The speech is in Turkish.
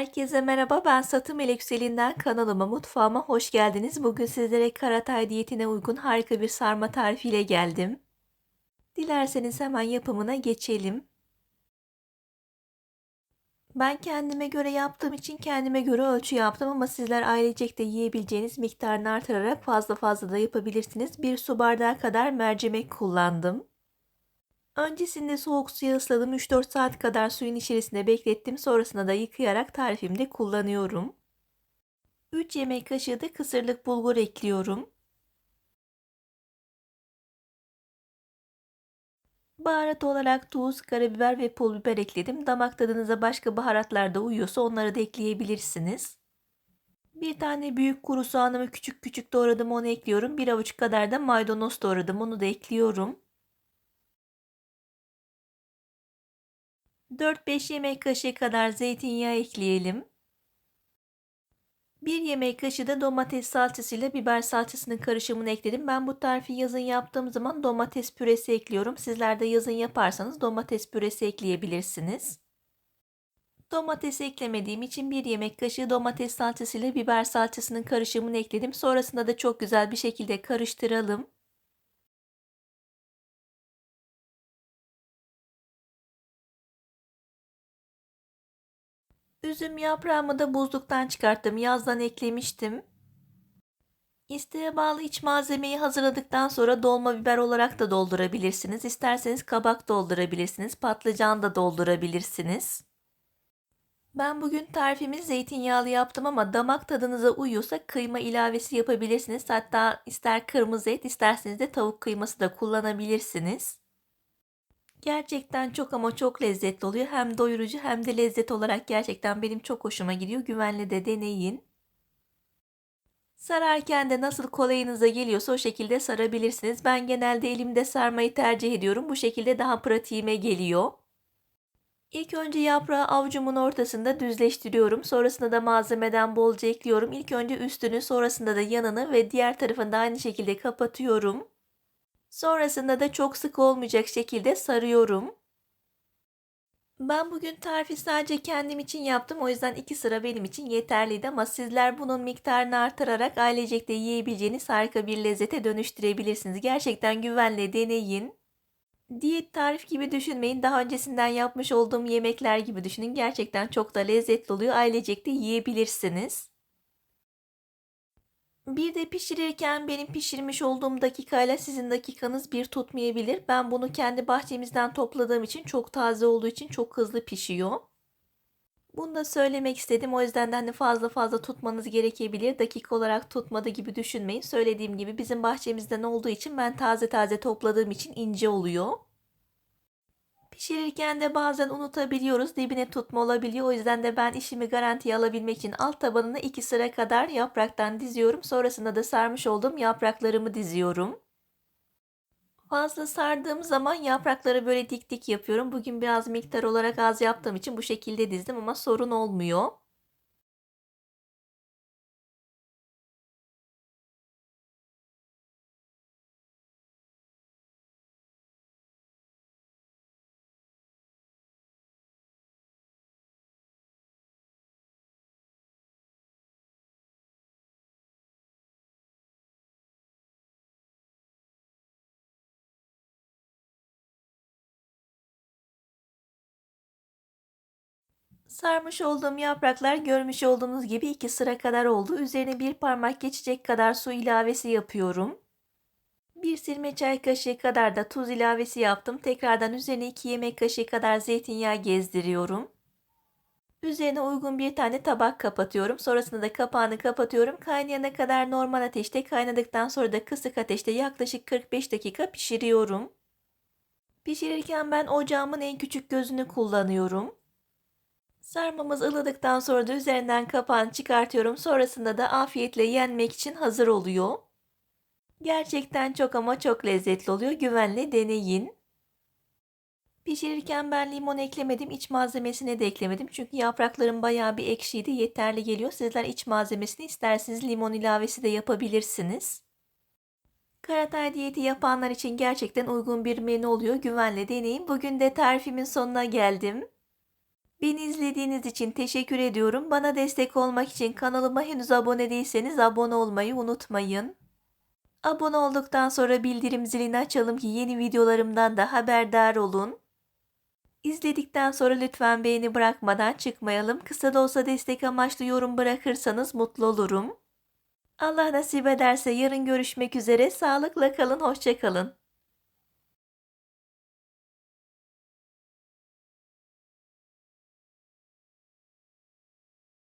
Herkese merhaba ben Satım Yükselinden kanalıma mutfağıma hoş geldiniz. Bugün sizlere karatay diyetine uygun harika bir sarma tarifiyle geldim. Dilerseniz hemen yapımına geçelim. Ben kendime göre yaptığım için kendime göre ölçü yaptım ama sizler ailecek de yiyebileceğiniz miktarını artırarak fazla fazla da yapabilirsiniz. Bir su bardağı kadar mercimek kullandım. Öncesinde soğuk suya ısladım 3-4 saat kadar suyun içerisinde beklettim. Sonrasında da yıkayarak tarifimde kullanıyorum. 3 yemek kaşığı da kısırlık bulgur ekliyorum. Baharat olarak tuz, karabiber ve pul biber ekledim. Damak tadınıza başka baharatlar da uyuyorsa onları da ekleyebilirsiniz. Bir tane büyük kuru soğanımı küçük küçük doğradım onu ekliyorum. Bir avuç kadar da maydanoz doğradım onu da ekliyorum. 4-5 yemek kaşığı kadar zeytinyağı ekleyelim. 1 yemek kaşığı da domates salçasıyla biber salçasının karışımını ekledim. Ben bu tarifi yazın yaptığım zaman domates püresi ekliyorum. Sizler de yazın yaparsanız domates püresi ekleyebilirsiniz. Domates eklemediğim için 1 yemek kaşığı domates salçasıyla biber salçasının karışımını ekledim. Sonrasında da çok güzel bir şekilde karıştıralım. Üzüm yaprağımı da buzluktan çıkarttım. Yazdan eklemiştim. İsteğe bağlı iç malzemeyi hazırladıktan sonra dolma biber olarak da doldurabilirsiniz. İsterseniz kabak doldurabilirsiniz. Patlıcan da doldurabilirsiniz. Ben bugün tarifimi zeytinyağlı yaptım ama damak tadınıza uyuyorsa kıyma ilavesi yapabilirsiniz. Hatta ister kırmızı et isterseniz de tavuk kıyması da kullanabilirsiniz. Gerçekten çok ama çok lezzetli oluyor. Hem doyurucu hem de lezzet olarak gerçekten benim çok hoşuma gidiyor. Güvenli de deneyin. Sararken de nasıl kolayınıza geliyorsa o şekilde sarabilirsiniz. Ben genelde elimde sarmayı tercih ediyorum. Bu şekilde daha pratiğime geliyor. İlk önce yaprağı avucumun ortasında düzleştiriyorum. Sonrasında da malzemeden bolca ekliyorum. İlk önce üstünü sonrasında da yanını ve diğer tarafını da aynı şekilde kapatıyorum. Sonrasında da çok sık olmayacak şekilde sarıyorum. Ben bugün tarifi sadece kendim için yaptım. O yüzden iki sıra benim için yeterliydi ama sizler bunun miktarını artırarak ailecek de yiyebileceğiniz harika bir lezzete dönüştürebilirsiniz. Gerçekten güvenle deneyin. Diyet tarif gibi düşünmeyin. Daha öncesinden yapmış olduğum yemekler gibi düşünün. Gerçekten çok da lezzetli oluyor. Ailecek de yiyebilirsiniz. Bir de pişirirken benim pişirmiş olduğum dakikayla sizin dakikanız bir tutmayabilir. Ben bunu kendi bahçemizden topladığım için çok taze olduğu için çok hızlı pişiyor. Bunu da söylemek istedim. O yüzden de hani fazla fazla tutmanız gerekebilir. Dakika olarak tutmadı gibi düşünmeyin. Söylediğim gibi bizim bahçemizden olduğu için ben taze taze topladığım için ince oluyor. Pişirirken de bazen unutabiliyoruz. Dibine tutma olabiliyor. O yüzden de ben işimi garantiye alabilmek için alt tabanını iki sıra kadar yapraktan diziyorum. Sonrasında da sarmış olduğum yapraklarımı diziyorum. Fazla sardığım zaman yaprakları böyle dik dik yapıyorum. Bugün biraz miktar olarak az yaptığım için bu şekilde dizdim ama sorun olmuyor. Sarmış olduğum yapraklar görmüş olduğunuz gibi iki sıra kadar oldu. Üzerine bir parmak geçecek kadar su ilavesi yapıyorum. Bir silme çay kaşığı kadar da tuz ilavesi yaptım. Tekrardan üzerine 2 yemek kaşığı kadar zeytinyağı gezdiriyorum. Üzerine uygun bir tane tabak kapatıyorum. Sonrasında da kapağını kapatıyorum. Kaynayana kadar normal ateşte kaynadıktan sonra da kısık ateşte yaklaşık 45 dakika pişiriyorum. Pişirirken ben ocağımın en küçük gözünü kullanıyorum. Sarmamız ılıdıktan sonra da üzerinden kapağını çıkartıyorum. Sonrasında da afiyetle yenmek için hazır oluyor. Gerçekten çok ama çok lezzetli oluyor. Güvenle deneyin. Pişirirken ben limon eklemedim. İç malzemesine de eklemedim. Çünkü yapraklarım bayağı bir ekşiydi. Yeterli geliyor. Sizler iç malzemesini isterseniz limon ilavesi de yapabilirsiniz. Karatay diyeti yapanlar için gerçekten uygun bir menü oluyor. Güvenle deneyin. Bugün de tarifimin sonuna geldim. Beni izlediğiniz için teşekkür ediyorum. Bana destek olmak için kanalıma henüz abone değilseniz abone olmayı unutmayın. Abone olduktan sonra bildirim zilini açalım ki yeni videolarımdan da haberdar olun. İzledikten sonra lütfen beğeni bırakmadan çıkmayalım. Kısa da olsa destek amaçlı yorum bırakırsanız mutlu olurum. Allah nasip ederse yarın görüşmek üzere. Sağlıkla kalın, hoşça kalın.